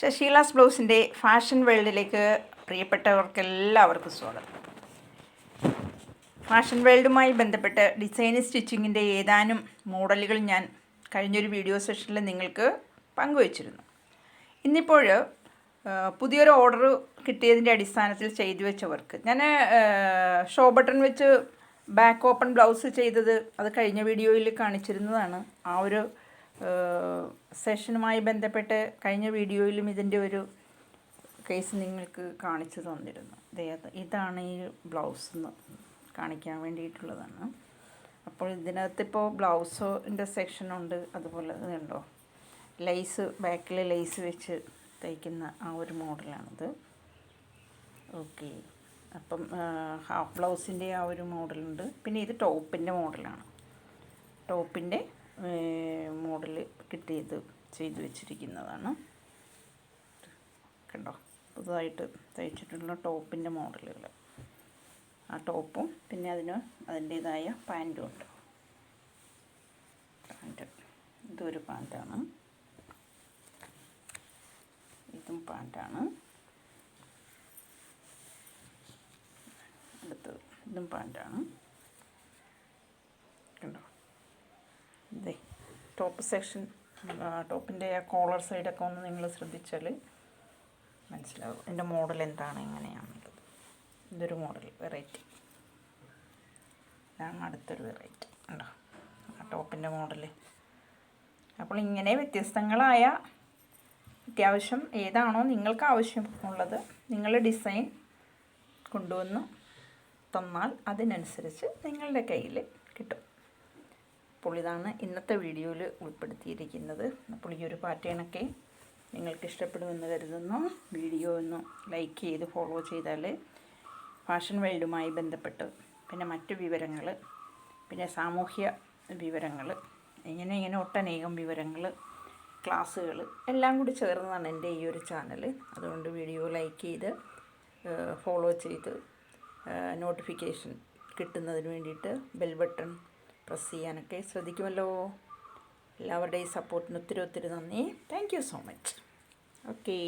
ശശീലാസ് ബ്ലൗസിന്റെ fashion വേൾഡിലേക്ക് പ്രിയപ്പെട്ടവർക്ക് എല്ലാവർക്കും സ്വാഗതം. ഫാഷൻ വേൾഡുമായി ബന്ധപ്പെട്ട് ഡിസൈൻ സ്റ്റിച്ചിങ്ങിന്റെ ഏതാനും മോഡലുകൾ ഞാൻ കഴിഞ്ഞൊരു വീഡിയോ സെഷനിൽ നിങ്ങൾക്ക് പങ്കുവച്ചിരുന്നു. ഇന്നിപ്പോൾ പുതിയൊരു ഓർഡർ കിട്ടിയതിന്റെ അടിസ്ഥാനത്തിൽ ചെയ്തു വെച്ചവർക്ക്. ഞാൻ ഷോ ബട്ടൺ വെച്ച് ബാക്ക് ഓപ്പൺ ബ്ലൗസ് ചെയ്തത് അത് കഴിഞ്ഞ വീഡിയോയിൽ കാണിച്ചിരുന്നതാണ്. ആ ഒരു സെഷനുമായി ബന്ധപ്പെട്ട് കഴിഞ്ഞ വീഡിയോയിലും ഇതിന്റെ ഒരു കേസ് നിങ്ങൾക്ക് കാണിച്ചു തന്നിരുന്നു. ഇതാണ് ഈ ബ്ലൗസ് എന്ന് കാണിക്കാൻ വേണ്ടിയിട്ടുള്ളതാണ്. അപ്പോൾ ഇതിനകത്ത് ഇപ്പോൾ ബ്ലൗസിന്റെ സെക്ഷനുണ്ട് അതുപോലെ ഇതുണ്ടോ ലേസ് ബാക്കിൽ ലേസ് വെച്ച് തയ്ക്കുന്ന ആ ഒരു മോഡലാണിത്. ഓക്കെ. അപ്പം ഹാഫ് ബ്ലൗസിന്റെ ആ ഒരു മോഡലുണ്ട്. പിന്നെ ഇത് ടോപ്പിന്റെ മോഡലാണ്. ടോപ്പിന്റെ മോഡൽ കിട്ടിയത് ചെയ്തു വെച്ചിരിക്കുന്നതാണ്. കണ്ടോ? പുതുതായിട്ട് തയ്ച്ചിട്ടുള്ള ടോപ്പിന്റെ മോഡലുകൾ. ആ ടോപ്പും പിന്നെ അതിന് അതിന്റേതായ പാന്റും ഉണ്ട്. പാന്റ് ഇതൊരു പാന്റാണ് ഇതും പാന്റാണ് അടുത്തത് ഇതും പാന്റാണ് കണ്ടോ ഇതേ ടോപ്പ് സെക്ഷൻ ടോപ്പിന്റെ ആ കോളർ സൈഡൊക്കെ ഒന്ന് നിങ്ങൾ ശ്രദ്ധിച്ചാൽ മനസ്സിലാവും. എന്റെ മോഡൽ എന്താണ് എങ്ങനെയാണുള്ളത് ഇതൊരു മോഡൽ വെറൈറ്റി ഇതാണ് അടുത്തൊരു വെറൈറ്റി ഉണ്ടോ ആ ടോപ്പിന്റെ മോഡൽ അപ്പോൾ ഇങ്ങനെ വ്യത്യസ്തങ്ങളായ അത്യാവശ്യം ഏതാണോ നിങ്ങൾക്ക് ആവശ്യമുള്ളത് നിങ്ങൾ ഡിസൈൻ കൊണ്ടുവന്ന് തന്നാൽ അതിനനുസരിച്ച് നിങ്ങളുടെ കയ്യിൽ കിട്ടും. അപ്പോൾ ഇന്നത്തെ വീഡിയോയിൽ ഉൾപ്പെടുത്തിയിരിക്കുന്നത്. അപ്പോൾ ഈ ഒരു പാറ്റേണൊക്കെ നിങ്ങൾക്ക് ഇഷ്ടപ്പെടുമെന്ന് കരുതുന്നു. വീഡിയോ ഒന്ന് ലൈക്ക് ചെയ്ത് ഫോളോ ചെയ്താൽ ഫാഷൻ വേൾഡുമായി ബന്ധപ്പെട്ട് പിന്നെ മറ്റു വിവരങ്ങൾ പിന്നെ സാമൂഹ്യ വിവരങ്ങൾ ഇങ്ങനെ ഇങ്ങനെ ഒട്ടനേകം വിവരങ്ങൾ ക്ലാസ്സുകൾ എല്ലാം കൂടി ചേർന്നതാണ് എന്റെ ഈ ഒരു ചാനൽ. അതുകൊണ്ട് വീഡിയോ ലൈക്ക് ചെയ്ത് ഫോളോ ചെയ്ത് നോട്ടിഫിക്കേഷൻ കിട്ടുന്നതിന് വേണ്ടിയിട്ട് ബെൽ ബട്ടൺ പ്രസ് ചെയ്യാനൊക്കെ ശ്രദ്ധിക്കുമല്ലോ. എല്ലാവരുടെയും സപ്പോർട്ടിന് ഒത്തിരി ഒത്തിരി നന്ദി. Thank you so much okay